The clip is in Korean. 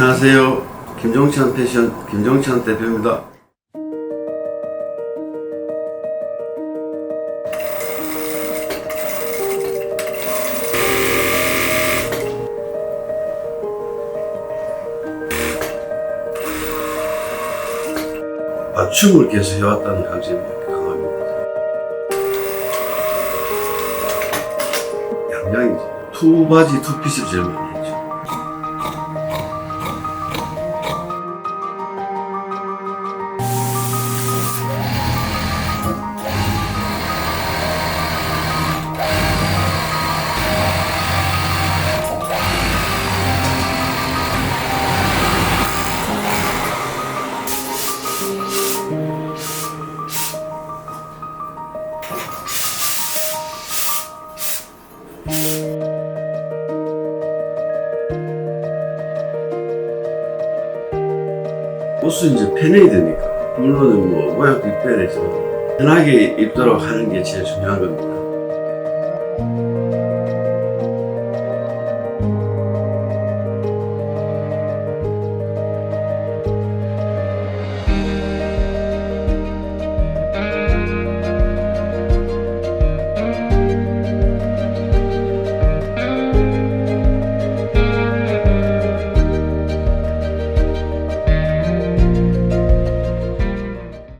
안녕하세요. 김종천 패션 김종천 대표입니다. 맞춤을 계속 해왔다는 강점이 강합니다. 양양이지. 투바지 투핏을 제일 옷은 이제 편해야 되니까 물론은 뭐 모양도 이뻐야 되지만 편하게 입도록 하는 게 제일 중요한 겁니다.